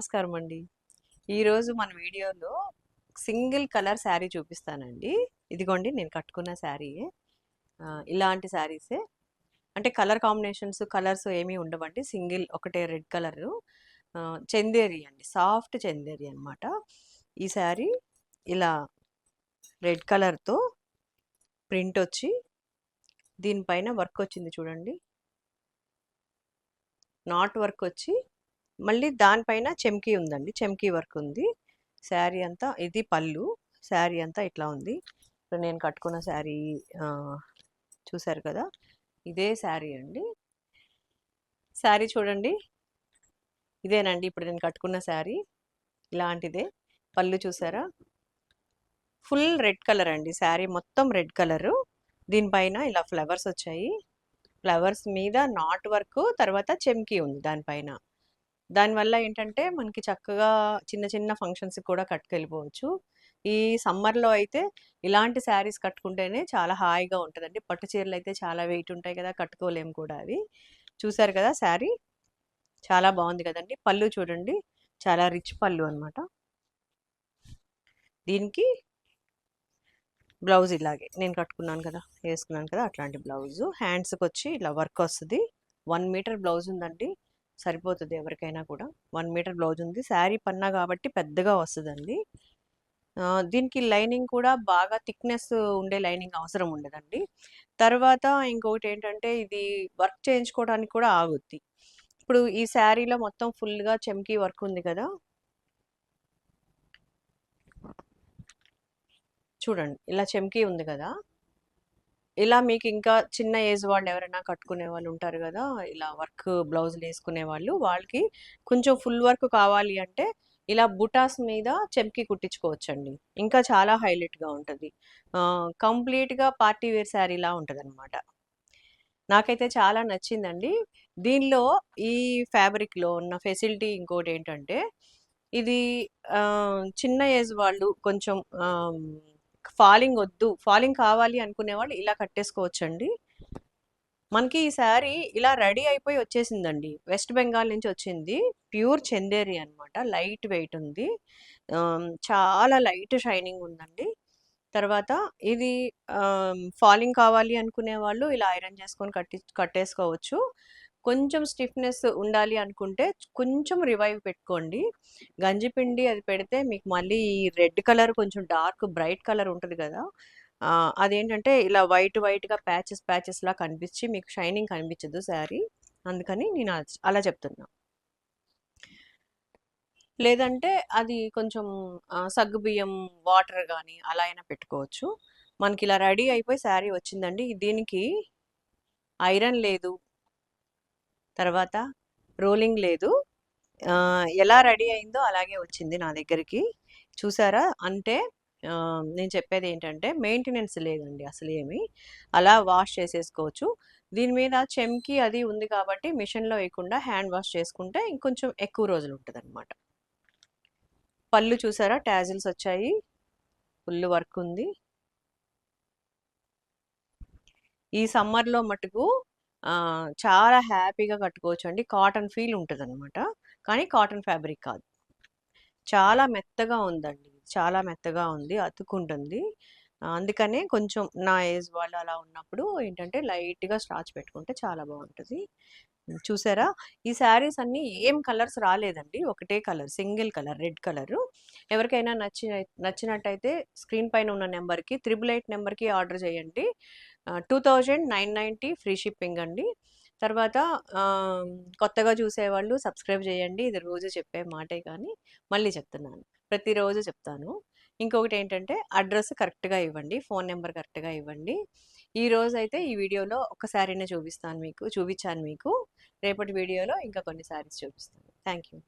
నమస్కారం అండి. ఈరోజు మన వీడియోలో సింగిల్ కలర్ శారీ చూపిస్తానండి. ఇదిగోండి నేను కట్టుకున్న శారీ. ఇలాంటి శారీసే. అంటే కలర్ కాంబినేషన్స్ కలర్స్ ఏమీ ఉండవండి. సింగిల్ ఒకటే రెడ్ కలరు. చందేరి అండి. సాఫ్ట్ చందేరి అనమాట ఈ శారీ ఇలా రెడ్ కలర్తో ప్రింట్ వచ్చి దీనిపైన వర్క్ వచ్చింది చూడండి. నాట్ వర్క్ వచ్చి మళ్ళీ దానిపైన చెమ్కీ ఉందండి. చెమ్కీ వర్క్ ఉంది. శారీ అంతా ఇది పళ్ళు. శారీ అంతా ఇట్లా ఉంది. ఇప్పుడు నేను కట్టుకున్న శారీ చూసారు కదా? ఇదే శారీ అండి. శారీ చూడండి. ఇదేనండి ఇప్పుడు నేను కట్టుకున్న శారీ. ఇలాంటిదే. పళ్ళు చూసారా? ఫుల్ రెడ్ కలర్ అండి. శారీ మొత్తం రెడ్ కలరు. దీనిపైన ఇలా ఫ్లవర్స్ వచ్చాయి. ఫ్లవర్స్ మీద నాట్ వర్క్ తర్వాత చెమ్కీ ఉంది దానిపైన దానివల్ల ఏంటంటే మనకి చక్కగా చిన్న చిన్న ఫంక్షన్స్కి కూడా కట్టుకెళ్ళిపోవచ్చు. ఈ సమ్మర్లో అయితే ఇలాంటి శారీస్ కట్టుకుంటేనే చాలా హాయిగా ఉంటుందండి. పట్టు చీరలు అయితే చాలా వెయిట్ ఉంటాయి కదా కట్టుకోలేము కూడా అవి. చూసారు కదా శారీ? చాలా బాగుంది కదండి. పళ్ళు చూడండి. చాలా రిచ్ పళ్ళు అనమాట దీనికి బ్లౌజ్ ఇలాగే. నేను కట్టుకున్నాను కదా వేసుకున్నాను కదా అట్లాంటి బ్లౌజు. హ్యాండ్స్కి వచ్చి ఇలా వర్క్ వస్తుంది. వన్ మీటర్ బ్లౌజ్ ఉందండి. సరిపోతుంది ఎవరికైనా కూడా. వన్ మీటర్ బ్లౌజ్ ఉంది. శారీ పన్నా కాబట్టి పెద్దగా వస్తుందండి. దీనికి లైనింగ్ కూడా బాగా థిక్నెస్ ఉండే లైనింగ్ అవసరం ఉండదండి. తర్వాత ఇంకొకటి ఏంటంటే ఇది వర్క్ చేయించుకోవడానికి కూడా ఆగుద్ది. ఇప్పుడు ఈ శారీలో మొత్తం ఫుల్గా చెమ్కీ వర్క్ ఉంది కదా. చూడండి ఇలా చెమ్కీ ఉంది కదా. ఇలా మీకు ఇంకా చిన్న ఏజ్ వాళ్ళు ఎవరైనా కట్టుకునే వాళ్ళు ఉంటారు కదా ఇలా వర్క్ బ్లౌజులు వేసుకునే వాళ్ళు వాళ్ళకి కొంచెం ఫుల్ వర్క్ కావాలి అంటే ఇలా బుటాస్ మీద చెంకి కుట్టించుకోవచ్చండి. ఇంకా చాలా హైలైట్గా ఉంటుంది. కంప్లీట్గా పార్టీ వేర్ శారీలా ఉంటుంది అనమాట నాకైతే చాలా నచ్చిందండి. దీనిలో ఈ ఫ్యాబ్రిక్లో ఉన్న ఫెసిలిటీ ఇంకోటి ఏంటంటే ఇది చిన్న ఏజ్ వాళ్ళు కొంచెం ఫాలింగ్ వద్దు ఫాలింగ్ కావాలి అనుకునే వాళ్ళు ఇలా కట్టేసుకోవచ్చండి. మనకి ఈ శారీ ఇలా రెడీ అయిపోయి వచ్చేసిందండి. వెస్ట్ బెంగాల్ నుంచి వచ్చింది. ప్యూర్ చందేరి అనమాట లైట్ వెయిట్ ఉంది. చాలా లైట్ షైనింగ్ ఉందండి. తర్వాత ఇది ఫాలింగ్ కావాలి అనుకునే వాళ్ళు ఇలా ఐరన్ చేసుకొని కట్టి కట్టేసుకోవచ్చు. కొంచెం స్టిఫ్నెస్ ఉండాలి అనుకుంటే కొంచెం రివైవ్ పెట్టుకోండి. గంజిపిండి అది పెడితే మీకు మళ్ళీ రెడ్ కలర్ కొంచెం డార్క్ బ్రైట్ కలర్ ఉంటుంది కదా అదేంటంటే ఇలా వైట్ వైట్గా ప్యాచెస్ ప్యాచెస్లా కనిపించి మీకు షైనింగ్ కనిపించదు శారీ. అందుకని నేను అలా చెప్తున్నా. లేదంటే అది కొంచెం సగ్గుబియ్యం వాటర్ కానీ అలా అయినా పెట్టుకోవచ్చు. మనకి ఇలా రెడీ అయిపోయి శారీ వచ్చిందండి. దీనికి ఐరన్ లేదు. తర్వాత రోలింగ్ లేదు. ఎలా రెడీ అయిందో అలాగే వచ్చింది నా దగ్గరికి. చూసారా? అంటే నేను చెప్పేది ఏంటంటే మెయింటెనెన్స్ లేదండి అసలు ఏమి. అలా వాష్ చేసేసుకోవచ్చు. దీని మీద చెమ్కి అది ఉంది కాబట్టి మిషన్లో వేయకుండా హ్యాండ్ వాష్ చేసుకుంటే ఇంకొంచెం ఎక్కువ రోజులు ఉంటుంది అనమాట పళ్ళు చూసారా? ట్యాజిల్స్ వచ్చాయి. ఫుల్ వర్క్ ఉంది. ఈ సమ్మర్లో మటుకు చాలా హ్యాపీగా కట్టుకోవచ్చు అండి కాటన్ ఫీల్ ఉంటుంది అనమాట కానీ కాటన్ ఫ్యాబ్రిక్ కాదు. చాలా మెత్తగా ఉందండి. చాలా మెత్తగా ఉంది. అతుక్కుంటుంది అందుకనే కొంచెం నా ఏజ్ వాళ్ళు అలా ఉన్నప్పుడు ఏంటంటే లైట్గా స్టార్చ్ పెట్టుకుంటే చాలా బాగుంటుంది. చూసారా? ఈ శారీస్ అన్నీ ఏం కలర్స్ రాలేదండి. ఒకటే colour single colour red colour. ఎవరికైనా నచ్చిన నచ్చినట్టయితే స్క్రీన్ పైన ఉన్న నెంబర్కి త్రిబుల్ ఎయిట్ నెంబర్కి ఆర్డర్ చేయండి. Two thousand nine ninety free shipping అండి. తర్వాత కొత్తగా చూసేవాళ్ళు సబ్స్క్రైబ్ చేయండి. ఇది రోజు చెప్పే మాటే కానీ మళ్ళీ చెప్తున్నాను. ప్రతిరోజు చెప్తాను. ఇంకొకటి ఏంటంటే అడ్రస్ కరెక్ట్గా ఇవ్వండి. ఫోన్ నెంబర్ కరెక్ట్గా ఇవ్వండి. ఈ రోజు అయితే ఈ వీడియోలో ఒక శారీనే చూపిస్తాను మీకు చూపించాను మీకు. రేపటి వీడియోలో ఇంకా కొన్ని శారీస్ చూపిస్తాను. Thank you